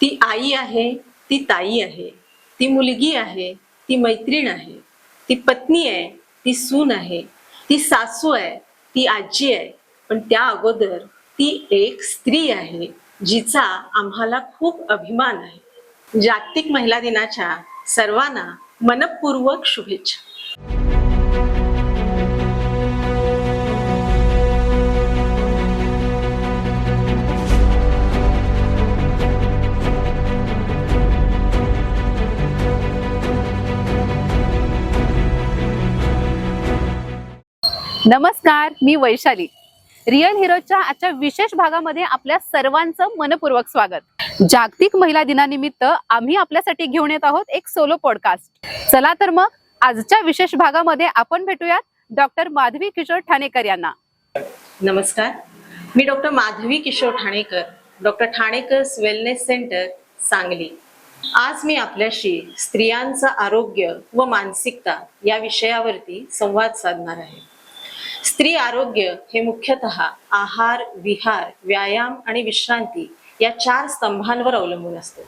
ती आई आहे ती ताई आहे ती मुलगी आहे ती मैत्रीण आहे ती पत्नी आहे ती सून आहे ती सासू आहे ती आजी आहे. पण त्या अगोदर ती एक स्त्री आहे जिचा आम्हाला खूप अभिमान आहे. जागतिक महिला दिनाच्या सर्वांना मनपूर्वक शुभेच्छा. नमस्कार मी वैशाली. रिअल हिरोच्या आजच्या विशेष भागामध्ये आपल्या सर्वांचं मनपूर्वक स्वागत. जागतिक महिला दिनानिमित्त आम्ही आपल्यासाठी घेऊन येत आहोत एक सोलो पॉडकास्ट चला तर मग आजच्या विशेष भागामध्ये आपण भेटूयात डॉक्टर माधवी किशोर ठाणेकर यांना. नमस्कार. मी doctor Madhavi Kishor Thanekar doctor Thanekar wellness centre Sangli. आज मी आपल्याशी स्त्रियांचं आरोग्य व मानसिकता या विषयावरती संवाद साधणार आहे. स्त्री आरोग्य हे मुख्यतः आहार विहार व्यायाम आणि विश्रांती या चार स्तंभांवर अवलंबून असते.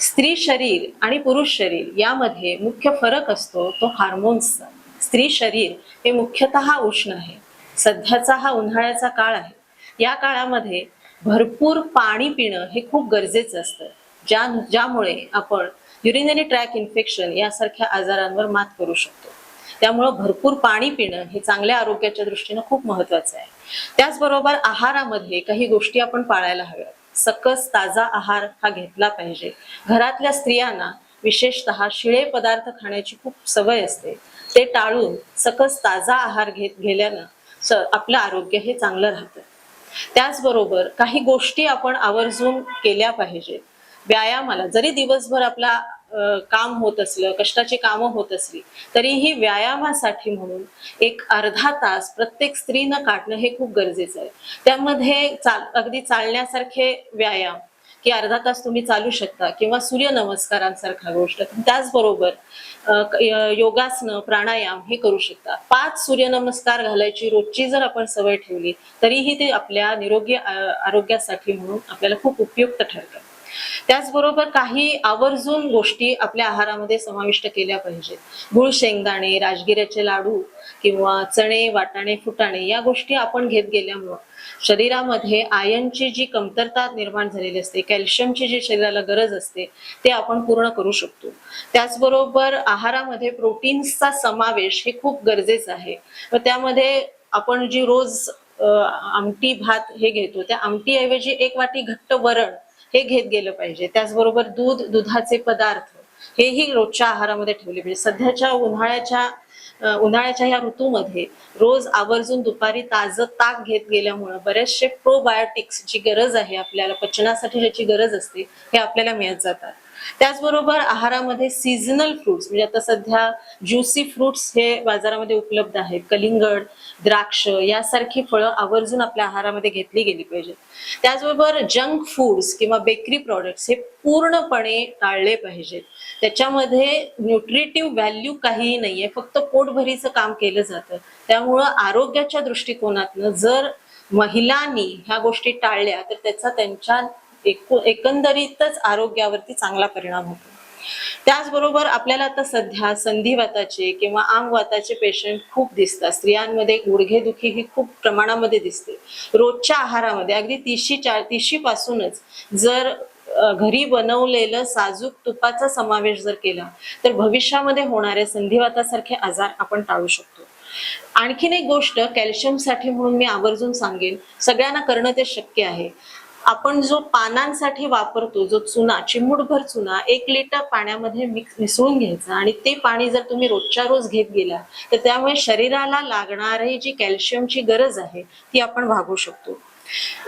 स्त्री शरीर आणि पुरुष शरीर यामध्ये मुख्य फरक असतो तो हार्मोन्सचा स्त्री शरीर हे मुख्यतः उष्ण आहे. सध्याचा हा उन्हाळ्याचा काळ आहे. या काळामध्ये भरपूर पाणी पिणं हे खूप गरजेचं असतं. ज्या ज्यामुळे आपण युरिनरी ट्रॅक इन्फेक्शन यासारख्या आजारांवर मात करू शकतो. त्यामुळं भरपूर पाणी पिणं हे चांगल्या आरोग्याच्या दृष्टीनं खूप महत्वाचं आहे. त्याचबरोबर आहारामध्ये काही गोष्टी आपण पाळायला हव्यात. सकस ताजा आहार हा घेतला पाहिजे. घरातल्या स्त्रियांना विशेषतः शिळे पदार्थ खाण्याची खूप सवय असते. ते टाळून सकस ताजा आहार घेत गेल्यानं आपलं आरोग्य हे चांगलं राहतं. त्याचबरोबर काही गोष्टी आपण आवर्जून केल्या पाहिजेत. व्यायामाला जरी दिवसभर आपला काम होत असलं कष्टाची कामं होत असली तरीही व्यायामासाठी म्हणून एक अर्धा तास प्रत्येक स्त्रीनं काढणं हे खूप गरजेचं आहे. त्यामध्ये चाल अगदी चालण्यासारखे व्यायाम की अर्धा तास तुम्ही चालू शकता किंवा सूर्यनमस्कारांसारखा गोष्ट त्याचबरोबर योगासनं प्राणायाम हे करू शकता. पाच सूर्यनमस्कार घालायची रोजची जर आपण सवय ठेवली तरीही ते आपल्या निरोगी आरोग्यासाठी म्हणून आपल्याला खूप उपयुक्त ठरतं. त्याचबरोबर काही आवर्जून गोष्टी आपल्या आहारामध्ये समाविष्ट केल्या पाहिजेत. गुळ शेंगदाणे राजगिऱ्याचे लाडू किंवा चणे वाटाणे फुटाणे या गोष्टी आपण घेत गेल्यामुळं शरीरामध्ये आयनची जी कमतरता निर्माण झालेली असते कॅल्शियमची जी शरीराला गरज असते ते आपण पूर्ण करू शकतो. त्याचबरोबर आहारामध्ये प्रोटीन्सचा समावेश हे खूप गरजेचं आहे. व त्यामध्ये आपण जी रोज आमटी भात हे घेतो त्या आमटीऐवजी एक वाटी घट्ट वरण हे घेत गेलं पाहिजे. त्याचबरोबर दूध दुधाचे पदार्थ हेही रोजच्या आहारामध्ये ठेवले पाहिजे. सध्याच्या उन्हाळ्याच्या उन्हाळ्याच्या या ऋतूमध्ये रोज आवर्जून दुपारी ताजं ताक घेत गेल्यामुळं बरेचसे प्रोबायोटिक्सची गरज आहे आपल्याला पचनासाठी ज्याची गरज असते हे आपल्याला मिळत जातात. त्याचबरोबर आहारामध्ये सीझनल फ्रुट्स म्हणजे आता सध्या ज्युसी फ्रुट्स हे बाजारामध्ये उपलब्ध आहेत. कलिंगड द्राक्ष यासारखी फळं आवर्जून आपल्या आहारामध्ये घेतली गेली पाहिजेत. त्याचबरोबर जंक फूड्स किंवा बेकरी प्रॉडक्ट्स हे पूर्णपणे टाळले पाहिजेत. त्याच्यामध्ये न्यूट्रिटिव्ह व्हॅल्यू काहीही नाहीये फक्त पोटभरीचं काम केलं जातं. त्यामुळं आरोग्याच्या दृष्टिकोनातनं जर महिलांनी ह्या गोष्टी टाळल्या तर त्याचा त्यांच्या एकंदरीतच आरोग्यावरती चांगला परिणाम होतो. त्याचबरोबर आपल्याला आता सध्या संधिवाताचे किंवा अंगवाताचे पेशंट खूप दिसतात. स्त्रियांमध्ये गुडघेदुखी ही खूप प्रमाणामध्ये दिसते. रोजच्या आहारामध्ये अगदी तिशी चार तिशी पासूनच जर घरी बनवलेलं साजूक तुपाचा समावेश जर केला तर भविष्यामध्ये होणाऱ्या संधिवातासारखे आजार आपण टाळू शकतो. आणखीन एक गोष्ट कॅल्शियमसाठी म्हणून मी आवर्जून सांगेन सगळ्यांना करणं ते शक्य आहे. आपण जो पानांसाठी वापरतो जो चुना चिमूटभर चुना एक लिटर पाण्यामध्ये मिक्स मिसळून घ्यायचा आणि ते पाणी जर तुम्ही रोजच्या रोज घेत गेला तर त्यामुळे शरीराला लागणारी जी कॅल्शियमची गरज आहे ती आपण भागू शकतो.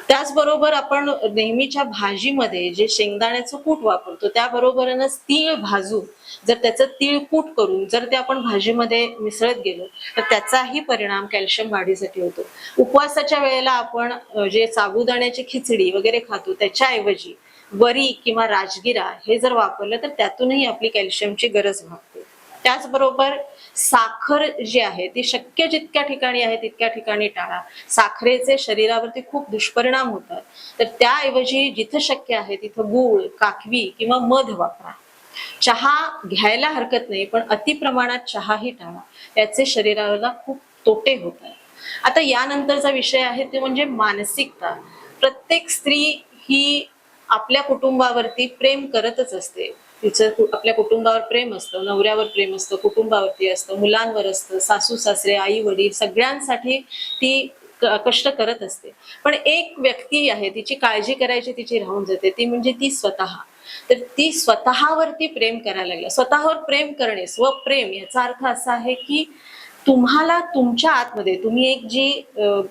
त्याचबरोबर आपण नेहमीच्या भाजीमध्ये जे शेंगदाण्याचं कूट वापरतो त्याबरोबरच तीळ भाजून जर त्याचं तीळ कूट करून जर ते आपण भाजीमध्ये मिसळत गेलो तर त्याचाही परिणाम कॅल्शियम वाढीसाठी होतो. उपवासाच्या वेळेला आपण जे साबुदाण्याची खिचडी वगैरे खातो त्याच्याऐवजी वरी किंवा राजगिरा हे जर वापरलं तर त्यातूनही आपली कॅल्शियमची गरज भागते. त्याचबरोबर साखर जी आहे ती शक्य जितक्या ठिकाणी आहे तितक्या ठिकाणी टाळा. साखरेचे शरीरावरती खूप दुष्परिणाम होतात. तर त्याऐवजी जिथं शक्य आहे तिथं गूळ काकवी किंवा मध वापरा. चहा घ्यायला हरकत नाही पण अति प्रमाणात चहाही टाळा. याचे शरीराला खूप तोटे होतात. आता यानंतरचा विषय आहे ते म्हणजे मानसिकता. प्रत्येक स्त्री ही आपल्या कुटुंबावरती प्रेम करतच असते. तिचं आपल्या कुटुंबावर प्रेम असतं नवऱ्यावर प्रेम असतं कुटुंबावरती असतं मुलांवर असतं सासू सासरे आई वडील सगळ्यांसाठी ती कष्ट करत असते. पण एक व्यक्ती आहे तिची काळजी करायची तिची राहून जाते ती म्हणजे ती स्वतः. तर ती स्वतःवरती प्रेम करायला लागल्या. स्वतःवर प्रेम करणे स्वप्रेम याचा अर्थ असा आहे की तुम्हाला तुमच्या आतमध्ये तुम्ही एक जी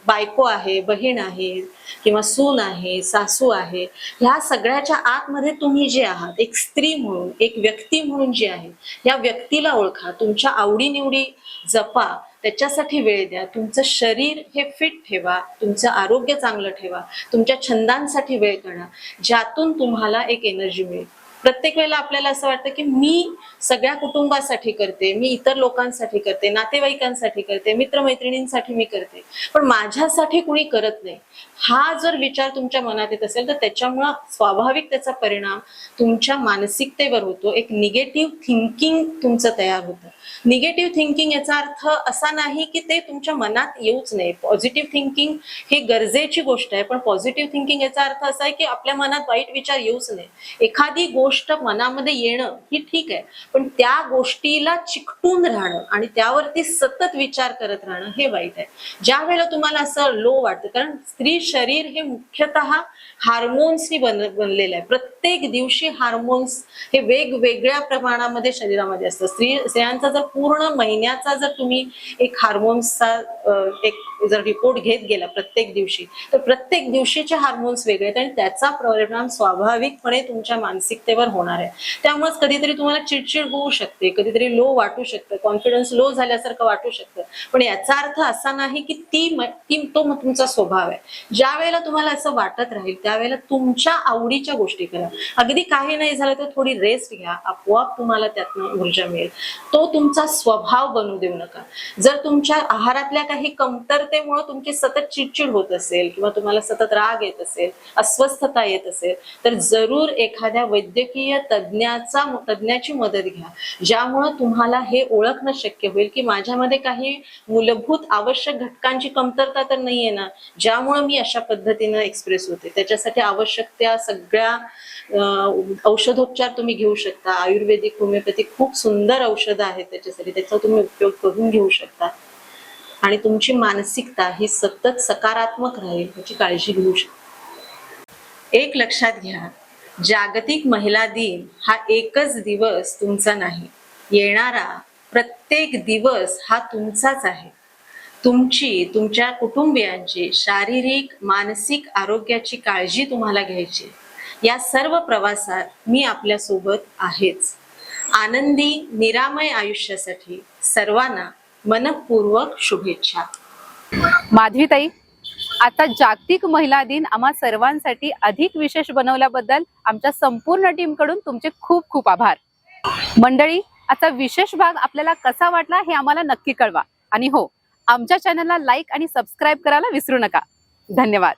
बायको आहे बहीण आहे किंवा सून आहे सासू आहे ह्या सगळ्याच्या आतमध्ये तुम्ही जे आहात एक स्त्री म्हणून एक व्यक्ती म्हणून जी आहे या व्यक्तीला ओळखा तुमच्या आवडीनिवडी जपा त्याच्यासाठी वेळ द्या तुमचं शरीर हे फिट ठेवा तुमचं आरोग्य चांगलं ठेवा तुमच्या छंदांसाठी वेळ काढा ज्यातून तुम्हाला एक एनर्जी मिळेल. प्रत्येक वेळेला आपल्याला असं वाटतं की मी सगळ्या कुटुंबासाठी करते मी इतर लोकांसाठी करते नातेवाईकांसाठी करते मित्रमैत्रिणींसाठी मी करते. पण माझ्यासाठी कुणी करत नाही. हा जर विचार तुमच्या मनात येत असेल तर त्याच्यामुळं स्वाभाविक त्याचा परिणाम तुमच्या मानसिकतेवर होतो. एक निगेटिव्ह थिंकिंग तुमचं तयार होतं. निगेटिव्ह थिंकिंग याचा अर्थ असा नाही की ते तुमच्या मनात येऊच नाही. पॉझिटिव्ह थिंकिंग ही गरजेची गोष्ट आहे पण पॉझिटिव्ह थिंकिंग याचा अर्थ असा आहे की आपल्या मनात वाईट विचार येऊच नये एखादी गोष्ट मनामध्ये येणं ही ठीक आहे पण त्या गोष्टीला चिकटून राहणं आणि त्यावरती सतत विचार करत राहणं हे वाईट आहे. ज्या वेळेला तुम्हाला असं लो वाटतं कारण स्त्री शरीर हे मुख्यतः हार्मोन्सनी बन बनलेलं आहे. प्रत्येक प्रत्येक दिवशी हार्मोन्स हे वेगवेगळ्या प्रमाणामध्ये शरीरामध्ये असतं स्त्री स्त्रियांचा जर पूर्ण महिन्याचा जर तुम्ही एक हार्मोन्सचा एक जर रिपोर्ट घेत गेला प्रत्येक दिवशी तर प्रत्येक दिवशीचे हार्मोन्स वेगळे आहेत आणि त्याचा परिणाम स्वाभाविकपणे तुमच्या मानसिकतेवर होणार आहे. त्यामुळेच कधीतरी तुम्हाला चिडचिड होऊ शकते कधीतरी लो वाटू शकतं कॉन्फिडन्स लो झाल्यासारखं वाटू शकतं. पण याचा अर्थ असा नाही की ती ती तो तुमचा स्वभाव आहे. ज्या वेळेला तुम्हाला असं वाटत राहील त्यावेळेला तुमच्या आवडीच्या गोष्टी करा. अगदी काही नाही झालं तर थोडी रेस्ट घ्या. आपोआप तुम्हाला त्यातनं ऊर्जा मिळेल. तो तुमचा स्वभाव बनू देऊ नका. जर तुमच्या आहारातल्या काही कमतरतेमुळे तुमची सतत चिडचिड होत असेल किंवा तुम्हाला सतत राग येत असेल अस्वस्थता येत असेल तर जरूर एखाद्या वैद्यकीय तज्ज्ञाचा तज्ज्ञाची मदत घ्या. ज्यामुळं तुम्हाला हे ओळखणं शक्य होईल की माझ्यामध्ये काही मूलभूत आवश्यक घटकांची कमतरता तर नाहीये ना? ज्यामुळं मी अशा पद्धतीनं एक्सप्रेस होते. त्याच्यासाठी आवश्यक त्या सगळ्या औषधोपचार तुम्ही घेऊ शकता. आयुर्वेदिक होमिओपॅथी खूप सुंदर औषधं आहेत त्याच्यासाठी. त्याचा तुम्ही उपयोग करून घेऊ शकता. आणि तुमची मानसिकता ही सतत सकारात्मक राहील याची काळजी घेऊ शकता. एक लक्षात घ्या. जागतिक महिला दिन हा एकच दिवस तुमचा नाही. येणारा प्रत्येक दिवस हा तुमचाच आहे. तुमची तुमच्या कुटुंबियांची शारीरिक मानसिक आरोग्याची काळजी तुम्हाला घ्यायची या सर्व प्रवासात मी आपल्यासोबत आहेच. आनंदी निरामय आयुष्यासाठी सर्वांना मनपूर्वक शुभेच्छा. माधवीताई आता जागतिक महिला दिन आम्हा सर्वांसाठी अधिक विशेष बनवल्याबद्दल आमच्या संपूर्ण टीमकडून तुमचे खूप खूप आभार. मंडळी आजचा विशेष भाग आपल्याला कसा वाटला हे आम्हाला नक्की कळवा. आणि हो आमच्या चॅनलला लाईक आणि सबस्क्राईब करायला विसरू नका. धन्यवाद.